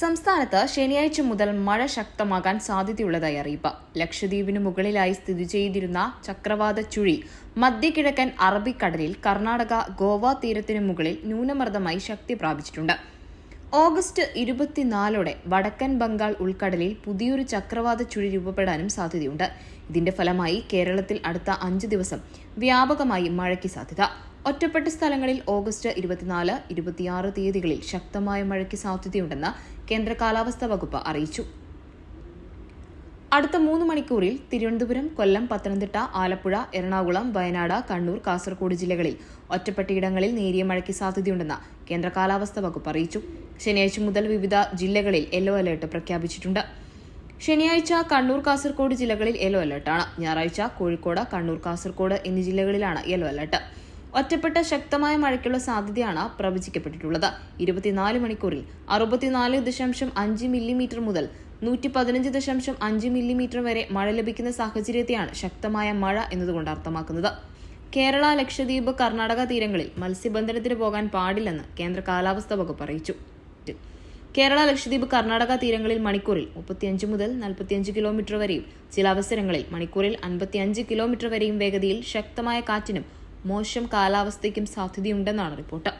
സംസ്ഥാനത്ത് ശനിയാഴ്ച മുതൽ മഴ ശക്തമാകാൻ സാധ്യതയുള്ളതായി അറിയിപ്പ്. ലക്ഷദ്വീപിന് മുകളിലായി സ്ഥിതി ചെയ്തിരുന്ന ചക്രവാത ചുഴി മധ്യകിഴക്കൻ അറബിക്കടലിൽ കർണാടക ഗോവ തീരത്തിനു മുകളിൽ ന്യൂനമർദ്ദമായി ശക്തി പ്രാപിച്ചിട്ടുണ്ട്. ഓഗസ്റ്റ് ഇരുപത്തിനാലോടെ വടക്കൻ ബംഗാൾ ഉൾക്കടലിൽ പുതിയൊരു ചക്രവാത ചുഴി രൂപപ്പെടാനും സാധ്യതയുണ്ട്. ഇതിന്റെ ഫലമായി കേരളത്തിൽ അടുത്ത അഞ്ച് ദിവസം വ്യാപകമായി മഴയ്ക്ക് സാധ്യത. ഒറ്റപ്പെട്ട സ്ഥലങ്ങളിൽ ഓഗസ്റ്റ് ഇരുപത്തിനാല് ഇരുപത്തിയാറ് തീയതികളിൽ ശക്തമായ മഴയ്ക്ക് സാധ്യതയുണ്ടെന്ന് കേന്ദ്ര കാലാവസ്ഥാ വകുപ്പ് അറിയിച്ചു. അടുത്ത മൂന്ന് മണിക്കൂറിൽ തിരുവനന്തപുരം കൊല്ലം പത്തനംതിട്ട ആലപ്പുഴ എറണാകുളം വയനാട് കണ്ണൂർ കാസർഗോഡ് ജില്ലകളിൽ ഒറ്റപ്പെട്ടയിടങ്ങളിൽ നേരിയ മഴയ്ക്ക് സാധ്യതയുണ്ടെന്ന് കേന്ദ്ര കാലാവസ്ഥാ വകുപ്പ് അറിയിച്ചു. ശനിയാഴ്ച മുതൽ വിവിധ ജില്ലകളിൽ യെല്ലോ അലർട്ട് പ്രഖ്യാപിച്ചിട്ടുണ്ട്. ശനിയാഴ്ച കണ്ണൂർ കാസർഗോഡ് ജില്ലകളിൽ യെല്ലോ അലർട്ടാണ്. ഞായറാഴ്ച കോഴിക്കോട് കണ്ണൂർ കാസർഗോഡ് എന്നീ ജില്ലകളിലാണ് യെല്ലോ അലർട്ട്. ഒറ്റപ്പെട്ട ശക്തമായ മഴയ്ക്കുള്ള സാധ്യതയാണ് പ്രവചിക്കപ്പെട്ടിട്ടുള്ളത്. ഇരുപത്തിനാല് മണിക്കൂറിൽ അറുപത്തിനാല് ദശാംശം അഞ്ച് മില്ലിമീറ്റർ മുതൽ നൂറ്റി പതിനഞ്ച് ദശാംശം അഞ്ച് മില്ലിമീറ്റർ വരെ മഴ ലഭിക്കുന്ന സാഹചര്യത്തെയാണ് ശക്തമായ മഴ എന്നതുകൊണ്ട് അർത്ഥമാക്കുന്നത്. കേരള ലക്ഷദ്വീപ് കർണാടക തീരങ്ങളിൽ മത്സ്യബന്ധനത്തിന് പോകാൻ പാടില്ലെന്ന് കേന്ദ്ര കാലാവസ്ഥാ വകുപ്പ് അറിയിച്ചു. കേരള ലക്ഷദ്വീപ് കർണാടക തീരങ്ങളിൽ മണിക്കൂറിൽ മുപ്പത്തിയഞ്ച് മുതൽ നാൽപ്പത്തിയഞ്ച് കിലോമീറ്റർ വരെയും ചില അവസരങ്ങളിൽ മണിക്കൂറിൽ അൻപത്തിയഞ്ച് കിലോമീറ്റർ വരെയും വേഗതയിൽ ശക്തമായ കാറ്റിനും മോശം കാലാവസ്ഥയ്ക്കും സാധ്യതയുണ്ടെന്നാണ് റിപ്പോർട്ട്.